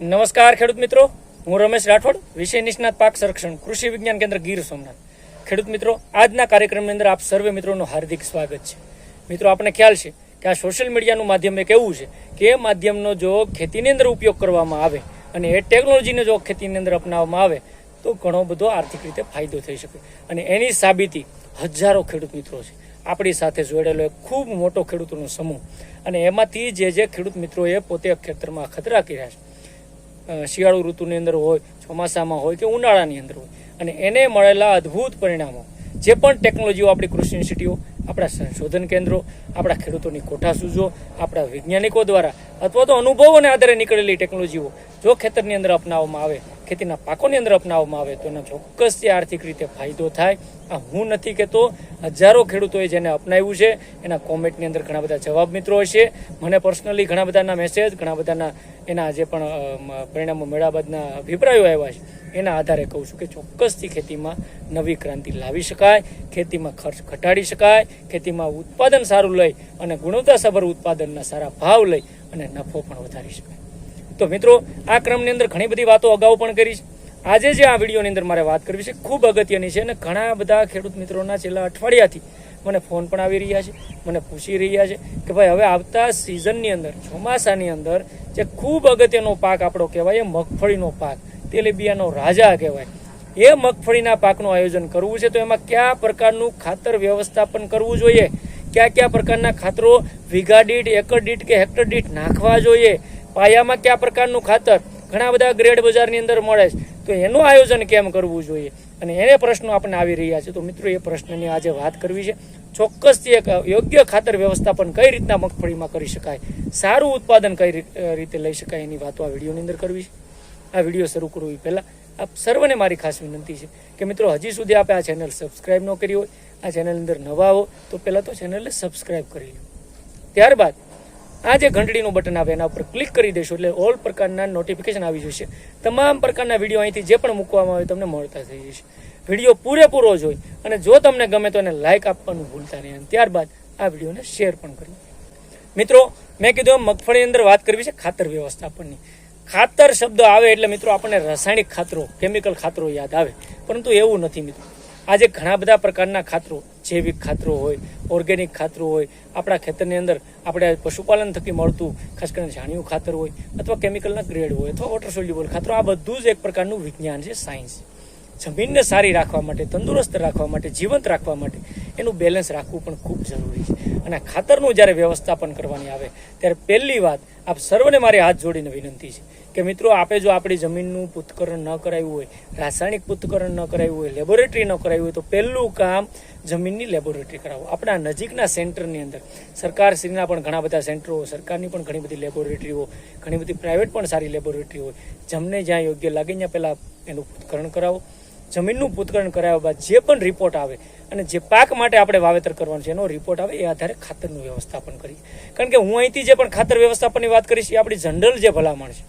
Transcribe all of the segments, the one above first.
નમસ્કાર ખેડૂત મિત્રો. હું રમેશ રાઠોડ, વિષય નિષ્ણાત પાક સંરક્ષણ, કૃષિ વિજ્ઞાન કેન્દ્ર ગીર સોમનાથ. ખેડૂત મિત્રો, આજના કાર્યક્રમની અંદર આપ સર્વે મિત્રોનું હાર્દિક સ્વાગત છે. મિત્રો આપણે ખ્યાલ છે કે આ સોશિયલ મીડિયાનું માધ્યમ એક એવું છે કે એ માધ્યમનો જો ખેતીની અંદર ઉપયોગ કરવામાં આવે અને એ ટેકનોલોજીને જો ખેતીની અંદર અપનાવવામાં આવે, તો ઘણો બધો આર્થિક રીતે ફાયદો થઈ શકે. અને એની સાબિતી હજારો ખેડૂત મિત્રો છે. આપણી સાથે જોડેલો એક ખૂબ મોટો ખેડૂતોનો સમૂહ. અને એમાંથી જે જે ખેડૂત મિત્રોએ પોતે ખેતરમાં ખતરા કર્યા છે શિયાળુ ઋતુની અંદર હોય, ચોમાસામાં હોય કે ઉનાળાની અંદર હોય. અને એને મળેલા અદ્ભુત પરિણામો. જે પણ ટેકનોલોજીઓ આપણી કૃષિ યુનિવર્સિટીઓ, આપણા સંશોધન કેન્દ્રો, આપણા ખેડૂતોની કોઠા સૂઝો આપણા વૈજ્ઞાનિકો દ્વારા અથવા તો અનુભવોને આધારે નીકળેલી ટેકનોલોજીઓ જો ખેતરની અંદર અપનાવવામાં આવે ખેતીના પાકોની અંદર અપનાવવામાં આવે તો એનો ચોક્કસ જે આર્થિક રીતે ફાયદો થાય, આ હું નથી કહેતો. હજારો ખેડૂતોએ જેને અપનાવ્યું છે, એના કોમેન્ટની અંદર ઘણા બધા જવાબ મિત્રો હશે. મને પર્સનલી ઘણા બધાના મેસેજ ઘણા બધાના એના જે પણ પરિણામો મેળવ્યા બાદના અભિપ્રાયો આવ્યા છે, એના આધારે કહું છું કે ચોક્કસથી ખેતીમાં નવી ક્રાંતિ લાવી શકાય, ખેતીમાં ખર્ચ ઘટાડી શકાય, ખેતીમાં ઉત્પાદન સારું લઈ અને ગુણવત્તાસભર ઉત્પાદનના સારા ભાવ લઈ અને નફો પણ વધારી શકાય. તો મિત્રો, આ ક્રમની અંદર ઘણી બધી વાતો અગાઉ પણ કરી છે. આજે જે આ વિડીયોની અંદર મારે વાત કરવી છે, ખૂબ અગત્યની છે અને ઘણા બધા ખેડૂત મિત્રોના છેલ્લા અઠવાડિયાથી મને ફોન પણ આવી રહ્યા છે, મને પૂછી રહ્યા છે કે ભાઈ, હવે આવતા સિઝનની અંદર, ચોમાસાની અંદર જે ખૂબ અગત્યનો પાક આપણો કહેવાય, એ મગફળીનો પાક, તેલીબિયાનો રાજા કહેવાય. એ મગફળીના પાકનું આયોજન કરવું છે તો એમાં કયા પ્રકારનું ખાતર વ્યવસ્થાપન કરવું જોઈએ? કયા કયા પ્રકારના ખાતરો વીઘા દીઠ, એકર દીઠ કે હેક્ટર દીઠ નાખવા જોઈએ? પાયામાં કયા પ્રકારનું ખાતર ઘણા બધા ગ્રેડ બજારની અંદર મળે છે. તો એનું આયોજન કેમ કરવું જોઈએ? અને એને પ્રશ્નો આપણને આવી રહ્યા છે. તો મિત્રો, એ પ્રશ્નની આજે વાત કરવી છે. ચોક્કસથી એક યોગ્ય ખાતર વ્યવસ્થાપન કઈ રીતના મગફળીમાં કરી શકાય? સારું ઉત્પાદન કઈ રીત- લઈ શકાય? એની વાતો આ વિડીયોની અંદર કરવી છે. આ વીડિયો શરૂ કરવી પહેલાં આપ સર્વને મારી ખાસ વિનંતી છે કે મિત્રો, હજી સુધી આપે આ ચેનલ સબસ્ક્રાઈબ ન કરી હોય, આ ચેનલ અંદર નવા હો, તો પહેલાં તો ચેનલને સબસ્ક્રાઈબ કરી લો. ત્યારબાદ આ જે ઘંટડીનું બટન આવે, એના ઉપર ક્લિક કરી દેશો એટલે ઓલ પ્રકારના નોટિફિકેશન આવી જશે. તમામ પ્રકારના વીડિયો અહીંથી જે પણ મૂકવામાં આવે તમને મળતા થઈ જશે. વીડિયો પૂરેપૂરો જોઈ અને જો તમને ગમે તો એને લાઇક આપવાનું ભૂલતા નહીં. અને ત્યારબાદ આ વિડીયોને શેર પણ કરી. મિત્રો, મેં કીધું એમ મગફળીની અંદર વાત કરવી છે ખાતર વ્યવસ્થાપનની. ખાતર શબ્દ આવે એટલે મિત્રો આપણને રાસાયણિક ખાતરો કેમિકલ ખાતરો યાદ આવે. પરંતુ એવું નથી મિત્રો. આજે ઘણા બધા પ્રકારના ખાતરો, જૈવિક ખાતરો હોય, ઓર્ગેનિક ખાતરો હોય, આપણા ખેતરની અંદર આપણે પશુપાલન થકી મળતું, ખાસ કરીને છાણિયું ખાતર હોય, અથવા કેમિકલના ગ્રેડ હોય, અથવા વોટર સોલ્યુબલ ખાતરો, આ બધું જ એક પ્રકારનું વિજ્ઞાન છે સાયન્સ જમીનને સારી રાખવા માટે, તંદુરસ્ત રાખવા માટે, જીવંત રાખવા માટે એનું બેલેન્સ રાખવું પણ ખૂબ જરૂરી છે. અને ખાતરનું જ્યારે વ્યવસ્થાપન કરવાની આવે, ત્યારે પહેલી વાત આપ સર્વને મારી હાથ જોડીને વિનંતી છે કે મિત્રો, આપે જો આપણી જમીનનું પૂતકરણ ન કરાવ્યું હોય, રાસાયણિક પુત્કરણ ન કરાવ્યું હોય લેબોરેટરી ન કરાવ્યું હોય, તો પહેલું કામ જમીનની લેબોરેટરી કરાવો આપણા નજીકના સેન્ટરની અંદર સરકારશ્રીના પણ ઘણા બધા સેન્ટરો, સરકારની પણ ઘણી બધી લેબોરેટરીઓ ઘણી બધી પ્રાઇવેટ પણ સારી લેબોરેટરી હોય. જમને જ્યાં યોગ્ય લાગે, ત્યાં પહેલાં એનું પુત્કરણ કરાવો. જમીનનું પુત્કરણ કરાવ્યા બાદ જે પણ રિપોર્ટ આવે, અને જે પાક માટે આપણે વાવેતર કરવાનું છે, એનો રિપોર્ટ આવે, એ આધારે ખાતરનું વ્યવસ્થાપન કરીએ. કારણ કે હું અહીંથી જે પણ ખાતર વ્યવસ્થાપનની વાત કરીશ, એ આપણી જનરલ જે ભલામણ છે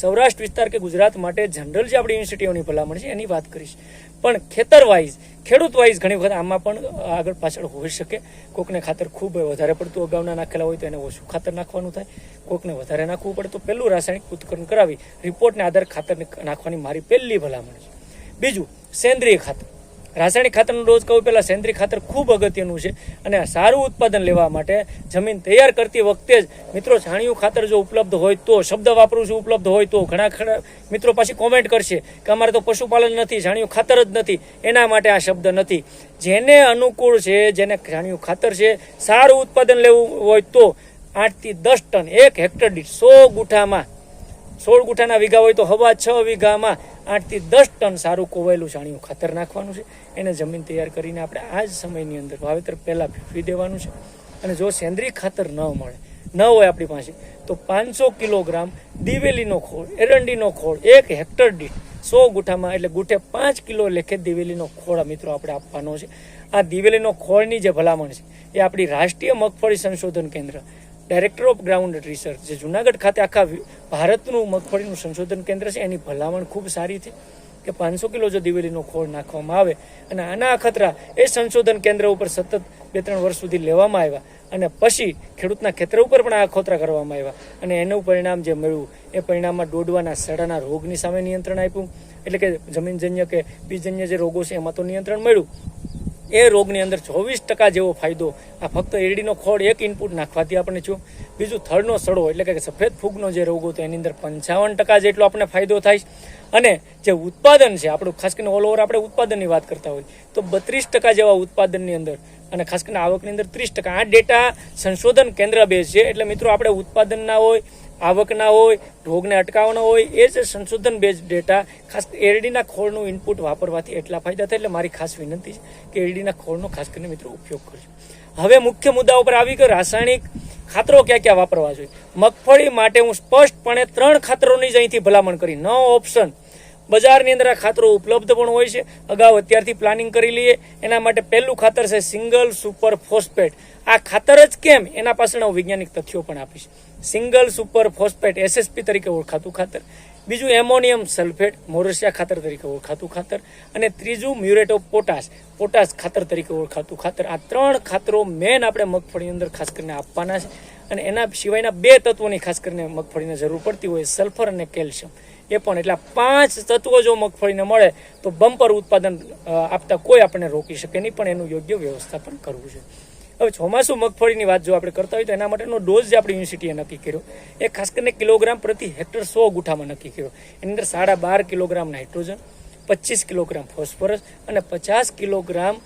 સૌરાષ્ટ્ર વિસ્તાર કે ગુજરાત માટે જનરલ જે આપણી યુનિવર્સિટીઓની ભલામણ છે એની વાત કરીશ. પણ ખેતર વાઇઝ ખેડૂત વાઇઝ ઘણી વખત આમાં પણ આગળ પાછળ હોઈ શકે. કોકને ખાતર ખૂબ વધારે પડતું અગાઉના નાખેલા હોય તો એને ઓછું ખાતર નાખવાનું થાય. કોકને વધારે નાખવું પડે તો પહેલું રાસાયણિક ઉત્કરણ કરાવી. રિપોર્ટને આધારે ખાતર નાખવાની મારી પહેલી ભલામણ છે. બીજું, સેન્દ્રિય ખાતર. રાસાયણિક ખાતરનો ડોઝ કહું પહેલાં સેન્દ્રિય ખાતર ખૂબ અગત્યનું છે અને સારું ઉત્પાદન લેવા માટે જમીન તૈયાર કરતી વખતે જ મિત્રો છાણિયું ખાતર જો ઉપલબ્ધ હોય તો, શબ્દ વાપરું છું, ઉપલબ્ધ હોય તો, ઘણા ખરા મિત્રો પાછી કોમેન્ટ કરશે કે અમારે તો પશુપાલન નથી, છાણિયું ખાતર જ નથી, એના માટે આ શબ્દ નથી. જેને અનુકૂળ છે, જેને છાણિયું ખાતર છે, સારું ઉત્પાદન લેવું હોય તો આઠથી દસ ટન, એક હેક્ટર દીઠ સો ગુઠામાં, સોળ ગુઠાના વીઘા હોય તો હવા છ વીઘામાં આઠથી દસ ટન સારું કોવાયેલું છાણિયું ખાતર નાખવાનું છે. એને જમીન તૈયાર કરીને આપણે આ જ સમયની અંદર વાવેતર પહેલાં ફેરવી દેવાનું છે. અને જો સેન્દ્રિય ખાતર ન મળે, ન હોય આપણી પાસે, તો પાંચસો કિલોગ્રામ દિવેલીનો ખોળ, એરંડીનો ખોળ, એક હેક્ટર દીઠ સો ગુઠામાં, એટલે ગુઠે પાંચ કિલો લેખે દિવેલીનો ખોળ મિત્રો આપણે આપવાનો છે. આ દિવેલીનો ખોળની જે ભલામણ છે, એ આપણી રાષ્ટ્રીય મગફળી સંશોધન કેન્દ્ર ડાયરેક્ટર ઓફ ગ્રાઉન્ડ રિસર્ચ જે જુનાગઢ ખાતે આખા ભારતનું મગફળીનું સંશોધન કેન્દ્ર છે, એની ભલામણ ખૂબ સારી છે કે પાંચસો કિલો જો દિવેલીનો ખોળ નાખવામાં આવે અને આના અખતરા એ સંશોધન કેન્દ્ર ઉપર સતત બે ત્રણ વર્ષ સુધી લેવામાં આવ્યા અને પછી ખેડૂતના ખેતર ઉપર પણ આ ખોતરા કરવામાં આવ્યા અને એનું પરિણામ જે મળ્યું, એ પરિણામમાં ડોડવાના સડાના રોગની સામે નિયંત્રણ આપ્યું. એટલે કે જમીનજન્ય કે બીજજન્ય જે રોગો છે, એમાં તો નિયંત્રણ મળ્યું. એ રોગની અંદર ચોવીસ ટકા જેવો ફાયદો, આ ફક્ત એરડીનો ખોળ એક ઇનપુટ નાખવાથી આપણને થયો બીજું થળનો સડો, એટલે કે સફેદ ફૂગનો જે રોગ હતો એની અંદર પંચાવન ટકા જેટલો આપણને ફાયદો થાય અને જે ઉત્પાદન છે, આપણું ખાસ કરીને ઓલ ઓવર આપણે ઉત્પાદનની વાત કરતા હોય, તો બત્રીસ ટકા જેવા ઉત્પાદનની અંદર અને ખાસ કરીને આવકની અંદર ત્રીસ ટકા. આ ડેટા સંશોધન કેન્દ્ર બેઝ છે. એટલે મિત્રો આપણે ઉત્પાદનના હોય આવકના હોય, રોગને અટકાવવાના હોય, એ જ સંશોધન બેઝ ડેટા ખાસ એરડીના ખોળનું ઇનપુટ વાપરવાથી એટલા ફાયદા થાય. એટલે મારી ખાસ વિનંતી છે કે એરડીના ખોળનો ખાસ કરીને મિત્રો ઉપયોગ કરજો. હવે મુખ્ય મુદ્દા ઉપર આવી ગયો રાસાયણિક ખાતરો ક્યાં ક્યાં વાપરવા જોઈએ? મગફળી માટે હું સ્પષ્ટપણે ત્રણ ખાતરોની જ અહીંથી ભલામણ કરી. નો ઓપ્શન બજારની અંદર આ ખાતરો ઉપલબ્ધ પણ હોય છે. અગાઉ અત્યારથી પ્લાનિંગ કરી લઈએ. એના માટે પહેલું ખાતર છે સિંગલ સુપર ફોસ્ફેટ. આ ખાતર જ કેમ? એના પાછળ હું વૈજ્ઞાનિક તથ્યો પણ આપીશ. સિંગલ સુપર ફોસ્ફેટ એસએસપી તરીકે ઓળખાતું ખાતર. બીજું એમોનિયમ સલ્ફેટ મોરસિયા ખાતર તરીકે ઓળખાતું ખાતર. અને ત્રીજું મ્યુરેટ ઓફ પોટાશ. પોટાશ ખાતર તરીકે ઓળખાતું ખાતર. આ ત્રણ ખાતરો મેન આપણે મગફળીની અંદર ખાસ કરીને આપવાના છે. અને એના સિવાયના બે તત્વોની ખાસ કરીને મગફળીને જરૂર પડતી હોય સલ્ફર અને કેલ્શિયમ એ પણ એટલે પાંચ તત્વો જો મગફળીને મળે, તો બમ્પર ઉત્પાદન આપતા કોઈ આપણને રોકી શકે નહીં, પણ એનું યોગ્ય વ્યવસ્થાપન કરવું છે. હવે ચોમાસું મગફળીની વાત જો આપણે કરતા હોય, તો એના માટેનો ડોઝ જે આપણી યુનિવર્સિટીએ નક્કી કર્યો, એ ખાસ કરીને કિલોગ્રામ પ્રતિ હેક્ટર સો ગુઠામાં નક્કી કર્યો. એની અંદર સાડા બાર કિલોગ્રામ નાઇટ્રોજન, પચીસ કિલોગ્રામ ફોસ્ફરસ અને પચાસ કિલોગ્રામ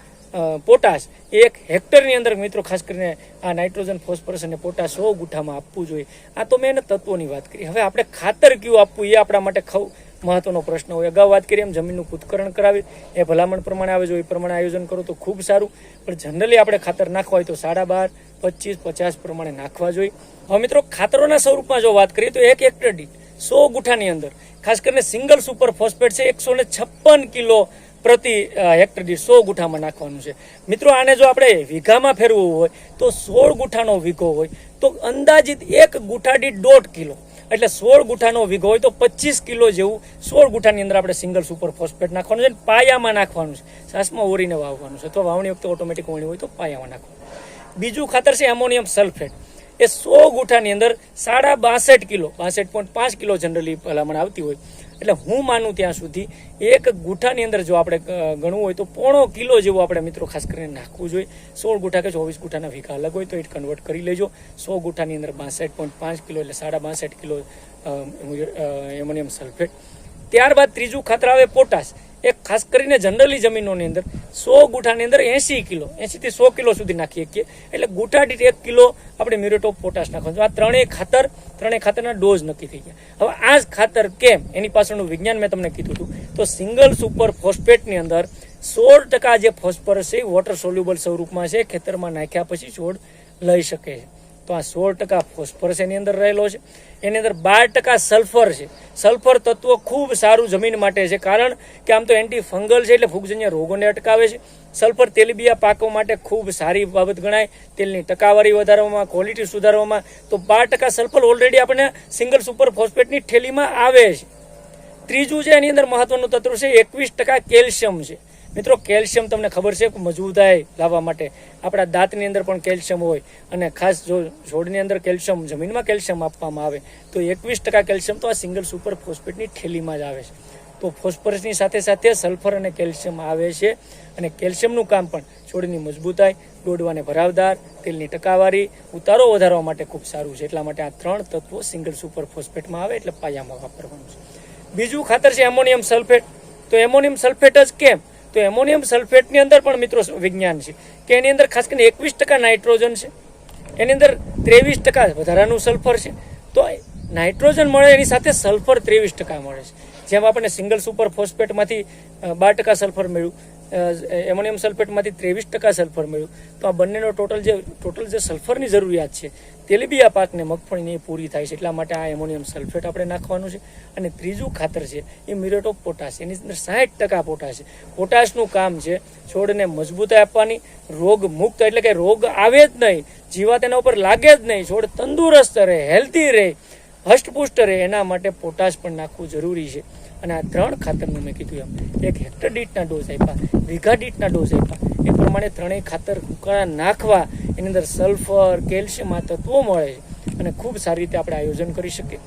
પોટાશ. એક હેક્ટરની અંદર મિત્રો, ખાસ કરીને આ નાઇટ્રોજન, ફોસ્ફરસ અને પોટાશ સો ગુઠામાં આપવું જોઈએ. આ તો મેં એને તત્વોની વાત કરી. હવે આપણે ખાતર કયું આપવું એ આપણા માટે ખવ મહત્વનો પ્રશ્ન હોય. અગાઉ વાત કરીએ એમ જમીનનું પૂતકરણ કરાવી, એ ભલામણ પ્રમાણે આવે, જો એ પ્રમાણે આયોજન કરો તો ખૂબ સારું. પણ જનરલી આપણે ખાતર નાખવા હોય તો સાડા બાર, પચીસ, પચાસ પ્રમાણે નાખવા જોઈએ. હવે મિત્રો, ખાતરોના સ્વરૂપમાં જો વાત કરીએ તો એક હેક્ટર દીઠ સો ગુઠાની અંદર, ખાસ કરીને સિંગલ સુપર ફોસ્ફેટ છે, એકસો ને છપ્પન કિલો પ્રતિ હેક્ટર દીઠ સો ગુઠામાં નાખવાનું છે. મિત્રો, આને જો આપણે વીઘામાં ફેરવવું હોય, તો સોળ ગુઠાનો વીઘો હોય, તો અંદાજિત એક ગુઠા દીઠ દોઢ કિલો. એટલે સોળ ગુઠાનો વીઘો હોય તો પચીસ કિલો જેવું સોળ ગુઠાની અંદર આપણે સિંગલ સુપર ફોસ્ફેટ નાખવાનું છે પાયામાં નાખવાનું છે. સાસમાં ઓરીને વાવવાનું છે. તો વાવણી વખતે ઓટોમેટિક વણી હોય તો પાયામાં નાખવાનું. બીજું ખાતર છે એમોનિયમ સલ્ફેટ. એ સો ગુઠાની અંદર સાડા બાસઠ કિલો, બાસઠ પોઈન્ટ પાંચ કિલો જનરલી ભલામણ આવતી હોય એટલે હું માનું ત્યાં સુધી, એક ગુઠાની અંદર જો આપણે ગણવું હોય તો પોણો કિલો જેવું આપણે મિત્રો ખાસ કરીને નાખવું જોઈએ. સોળ ગુઠા કે ચોવીસ ગુઠાના વીઘા અલગ હોય તો એ કન્વર્ટ કરી લેજો. સો ગુઠાની અંદર બાસઠ પોઈન્ટ પાંચ કિલો એટલે સાડા બાસઠ કિલો એમોનિયમ સલ્ફેટ ત્યારબાદ ત્રીજું ખાતર આવે પોટાશ એ ખાસ કરીને જનરલી જમીનોની અંદર સો ગુઠાની અંદર એંસી કિલો એંસી થી સો કિલો સુધી નાખી શકીએ. એટલે ગુઠા દીઠ એક કિલો આપણે મ્યુરેટ ઓફ પોટાશ નાખવાનું આ ત્રણેય ખાતર, ત્રણેય ખાતરના ડોઝ નક્કી થઈ ગયા. હવે આ જ ખાતર કેમ? એની પાછળનું વિજ્ઞાન મેં તમને કીધું હતું. તો સિંગલ સુપર ફોસ્ફેટની અંદર સોળ ટકા જે ફોસ્ફરસ છે વોટર સોલ્યુબલ સ્વરૂપમાં છે, ખેતરમાં નાખ્યા પછી છોડ લઈ શકે છે. તો આ સોળ ટકા ફોસ્ફરસ એની અંદર રહેલો છે. એની અંદર બાર ટકા સલ્ફર છે. સલ્ફર તત્વ ખૂબ સારું જમીન માટે છે. કારણ કે આમ તો એન્ટી ફંગલ છે એટલે ફૂગજન્ય રોગોને અટકાવે છે. સલ્ફર તેલીબિયા પાકો માટે ખૂબ સારી બાબત ગણાય. તેલની ટકાવારી વધારવામાં ક્વોલિટી સુધારવામાં તો બાર ટકા સલ્ફર ઓલરેડી આપણને સિંગલ સુપર ફોસ્ફેટની થેલીમાં આવે છે. ત્રીજું છે એની અંદર મહત્વનું તત્વ છે, એકવીસ ટકા કેલ્શિયમ છે. મિત્રો, કેલ્શિયમ તમને ખબર છે મજબૂતાઈ લાવવા માટે આપણા દાંતની અંદર પણ કેલ્શિયમ હોય અને ખાસ જો છોડની અંદર કેલ્શિયમ, જમીનમાં કેલ્શિયમ આપવામાં આવે, તો એકવીસ ટકા કેલ્શિયમ તો આ સિંગલ સુપર ફોસ્ફેટની થેલીમાં જ આવે છે. તો ફોસ્ફરસની સાથે સાથે સલ્ફર અને કેલ્શિયમ આવે છે અને કેલ્શિયમનું કામ પણ છોડની મજબૂતાઈ, દોડવાને ભરાવદાર, તેલની ટકાવારી, ઉતારો વધારવા માટે ખૂબ સારું છે. એટલા માટે આ ત્રણ તત્વો સિંગલ સુપર ફોસ્ફેટમાં આવે એટલે પાયામાં વાપરવાનું છે. બીજું ખાતર છે એમોનિયમ સલ્ફેટ. તો એમોનિયમ સલ્ફેટ જ કેમ? તો એમોનિયમ સલ્ફેટની અંદર પણ મિત્રો વિજ્ઞાન છે કે એની અંદર ખાસ કરીને એકવીસ ટકા નાઇટ્રોજન છે. એની અંદર ત્રેવીસ ટકા વધારાનું સલ્ફર છે. તો નાઇટ્રોજન મળે એની સાથે સલ્ફર ત્રેવીસ ટકા મળે છે. જેમ આપણે સિંગલ સુપર ફોસ્ફેટમાંથી બાર ટકા સલ્ફર મળ્યું એમોનિયમ સલ્ફેટમાંથી ત્રેવીસ ટકા સલ્ફર મળ્યું. તો આ બંનેનો ટોટલ જે ટોટલ જે સલ્ફરની જરૂરિયાત છે તેલીબિયા પાકને મગફળીની પૂરી થાય છે, એટલા માટે આ એમોનિયમ સલ્ફેટ આપણે નાખવાનું છે. અને ત્રીજું ખાતર છે, એ મિરેટ ઓફ પોટાશ, એની અંદર સાઠ ટકા પોટાશ પોટાશનું કામ છે, છોડને મજબૂતાઈ આપવાની, રોગ મુક્ત, એટલે કે રોગ આવે જ નહીં, જીવાત એના ઉપર લાગે જ નહીં, છોડ તંદુરસ્ત રહે, હેલ્ધી રહે, હષ્ટપુષ્ટ રહે, એના માટે પોટાશ પણ નાખવું જરૂરી છે. અને આ ત્રણ ખાતરનું મેં કીધું એમ. એક હેક્ટર દીઠના ડોઝ આપ્યા, વીઘા દીઠના ડોઝ આપ્યા. એ પ્રમાણે ત્રણેય ખાતર ઉકાળા નાખવા, એની અંદર સલ્ફર કેલ્શિયમ આ તત્વો મળે અને ખૂબ સારી રીતે આપણે આયોજન કરી શકીએ.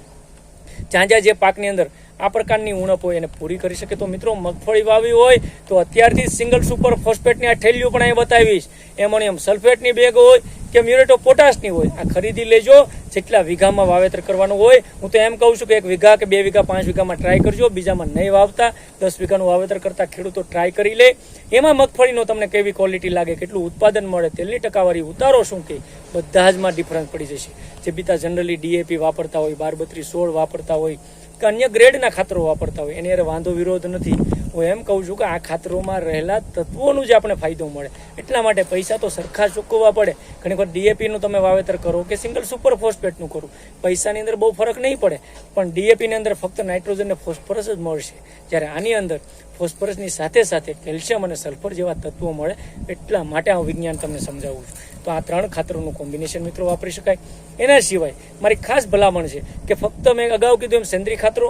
જ્યાં જ્યાં જે પાકની અંદર આ પ્રકારની ઉણપ હોય એને પૂરી કરી શકે. તો મિત્રો, મગફળી વાવી હોય તો અત્યારથી સિંગલ સુપર ફોસ્ફેટની આ ઠેલીઓ પણ અહીં બતાવીશ. એમોનિયમ સલ્ફેટની બેગ હોય કે મ્યુરેટો પોટાશની હોય, આ ખરીદી લેજો. જેટલા વીઘામાં વાવેતર કરવાનું હોય, હું તો એમ કહું છું કે એક વીઘા કે બે વીઘા, પાંચ વીઘામાં ટ્રાય કરજો. બીજામાં નહીં વાવતા. દસ વીઘાનું વાવેતર કરતા ખેડૂતો ટ્રાય કરી લે. એમાં મગફળીનો તમને કેવી ક્વોલિટી લાગે, કેટલું ઉત્પાદન મળે, તેલની ટકાવારી ઉતારો શું કે, બધા જ માં ડિફરન્સ પડી જશે. જે પિતા જનરલી ડીએપી વાપરતા હોય બાર બત્રીસ સોળ વાપરતા હોય કે અન્ય ગ્રેડના ખાતરો વાપરતા હોય. એની વાંધો વિરોધ નથી. હું એમ કહું છું કે આ ખાતરોમાં રહેલા તત્વોનું જ આપણે ફાયદો મળે. એટલા માટે પૈસા તો સરખા ચૂકવવા પડે. ઘણી વખત ડીએપીનું તમે વાવેતર કરો કે સિંગલ સુપર ફોસ્ફેટનું કરો. પૈસાની અંદર બહુ ફરક નહીં પડે. પણ ડીએપીની અંદર ફક્ત નાઇટ્રોજન ને ફોસ્ફરસ જ મળશે. જ્યારે આની અંદર ફોસ્ફરસની સાથે સાથે કેલ્શિયમ અને સલ્ફર જેવા તત્વો મળે એટલા માટે આ વિજ્ઞાન તમને સમજાવું છું. તો આ ત્રણ ખાતરોનું કોમ્બિનેશન મિત્રો વાપરી શકાય. એના સિવાય મારી ખાસ ભલામણ છે કે ફક્ત મેં અગાઉ કીધું એમ સેન્દ્રીય ખાતરો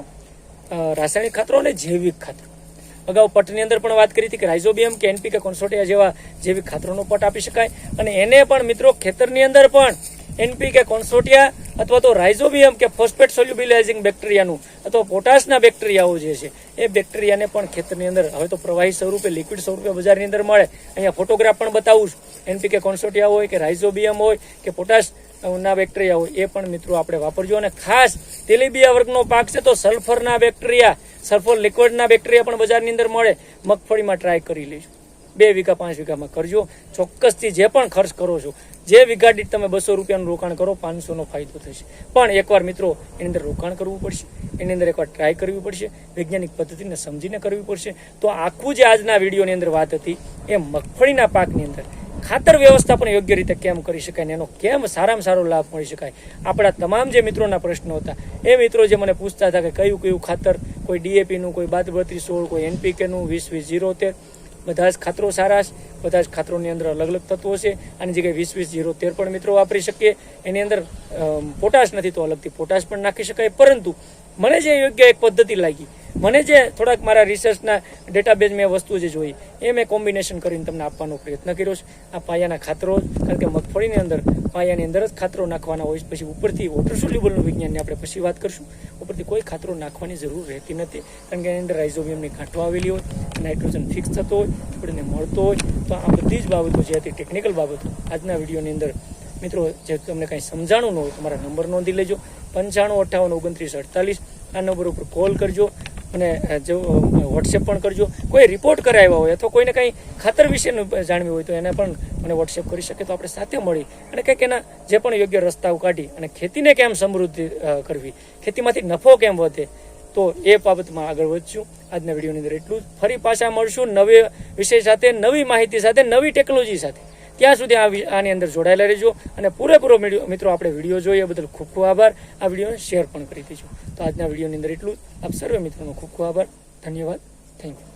રાસાયણિક ખાતરો અને જૈવિક ખાતરો. અગાઉ પટની અંદર પણ વાત કરી હતી કે રાઇઝોબિયમ કે એનપીકે કોન્સોટિયા જેવા જેવી ખાતરોનો પટ આપી શકાય. અને એને પણ મિત્રો ખેતરની અંદર પણ એનપીકે કોન્સોટિયા અથવા તો રાઇઝોબિયમ કે ફોસ્ફેટ સોલ્યુબિલાઇઝિંગ બેક્ટેરિયાનું અથવા પોટાશના બેક્ટેરિયાઓ જે છે, એ બેક્ટેરિયાને પણ ખેતરની અંદર હવે તો પ્રવાહી સ્વરૂપે, લિક્વિડ સ્વરૂપે બજારની અંદર મળે. અહીંયા ફોટોગ્રાફ પણ બતાવું છું. એનપીકે કોન્સોટિયા હોય કે રાઇઝોબિયમ હોય કે પોટાશ ના બેક્ટેરિયા હોય એ પણ મિત્રો આપણે વાપરજો. અને ખાસ તેલીબિયા વર્ગનો પાક છે તો સલ્ફરના બેક્ટેરિયા, સલ્ફર લિક્વિડના બેક્ટેરિયા પણ બજારની અંદર મળે. મગફળીમાં ટ્રાય કરી લેજો. બે વીઘા, પાંચ વીઘામાં કરજો. ચોક્કસથી જે પણ ખર્ચ કરો છો, જે વીઘા દીઠ તમે બસો રૂપિયાનું રોકાણ કરો, પાંચસોનો ફાયદો થશે. પણ એકવાર મિત્રો એની અંદર રોકાણ કરવું પડશે. એની અંદર એકવાર ટ્રાય કરવી પડશે. વૈજ્ઞાનિક પદ્ધતિને સમજીને કરવી પડશે. તો આખું જે આજના વિડીયોની અંદર વાત હતી, એ મગફળીના પાકની અંદર ખાતર વ્યવસ્થાપન યોગ્ય રીતે કેમ કરી શકાય ને એનો કેમ સારામાં સારો લાભ મળી શકાય? આપણા તમામ જે મિત્રોના પ્રશ્નો હતા, એ મિત્રો જે મને પૂછતા હતા કે કયું કયું ખાતર, કોઈ ડીએપીનું કોઈ બાદ બત્રીસ સોળ, કોઈ એનપીકેનું વીસ વીસ જીરો તેર બધા જ ખાતરો સારા છે, બધા જ ખાતરોની અંદર અલગ અલગ તત્વો છે અને જગ્યાએ વીસ વીસ જીરો તેર પણ મિત્રો વાપરી શકીએ. એની અંદર પોટાશ નથી તો અલગથી પોટાશ પણ નાખી શકાય. પરંતુ મને જે યોગ્ય એક પદ્ધતિ લાગી. મને જે થોડાક મારા રિસર્ચના ડેટાબેઝ મેં વસ્તુ જે જોઈ, એ મેં કોમ્બિનેશન કરીને તમને આપવાનો પ્રયત્ન કર્યો છે. આ પાયાના ખાતરો, કારણ કે મગફળીની અંદર, પાયાની અંદર જ ખાતરો નાખવાના હોય પછી ઉપરથી વોટર સોલ્યુબલનું વિજ્ઞાનની આપણે પછી વાત કરશું. ઉપરથી કોઈ ખાતરો નાખવાની જરૂર રહેતી નથી, કારણ કે એની અંદર રાઇઝોબિયમની ગાંઠો આવેલી હોય નાઇટ્રોજન ફિક્સ થતો હોય, આપણને મળતો હોય. તો આ બધી જ બાબતો જે હતી ટેકનિકલ બાબતો, આજના વિડીયોની અંદર, મિત્રો, જે તમને કાંઈ સમજાણું ન હોય તમારા નંબર નોંધી લેજો. પંચાણું અઠ્ઠાવન ઓગણત્રીસ અડતાલીસ આ નંબર ઉપર કોલ કરજો અને જો વોટ્સએપ પણ કરજો. કોઈ રિપોર્ટ કરાવ્યા હોય અથવા કોઈને કંઈ ખાતર વિશેનું જાણવી હોય તો એને પણ મને વોટ્સએપ કરી શકે તો આપણે સાથે મળી અને કંઈક એના જે પણ યોગ્ય રસ્તાઓ કાઢી અને ખેતીને કેમ સમૃદ્ધિ કરવી? ખેતીમાંથી નફો કેમ વધે? તો એ બાબતમાં આગળ વધશું. આજના વિડીયોની અંદર એટલું જ. ફરી પાછા મળશું નવી વિષય સાથે, નવી માહિતી સાથે, નવી ટેકનોલોજી સાથે. ત્યાં સુધી આ આની અંદર જોડાયેલા રહેજો અને પૂરેપૂરો મિત્રો, આપણે વીડિયો જોઈએ બદલ ખૂબ ખૂબ આભાર. આ વિડીયોને શેર પણ કરી દેજો. તો આજના વિડીયોની અંદર એટલું આપ સર્વે મિત્રોનો ખૂબ ખૂબ આભાર. ધન્યવાદ. Thank you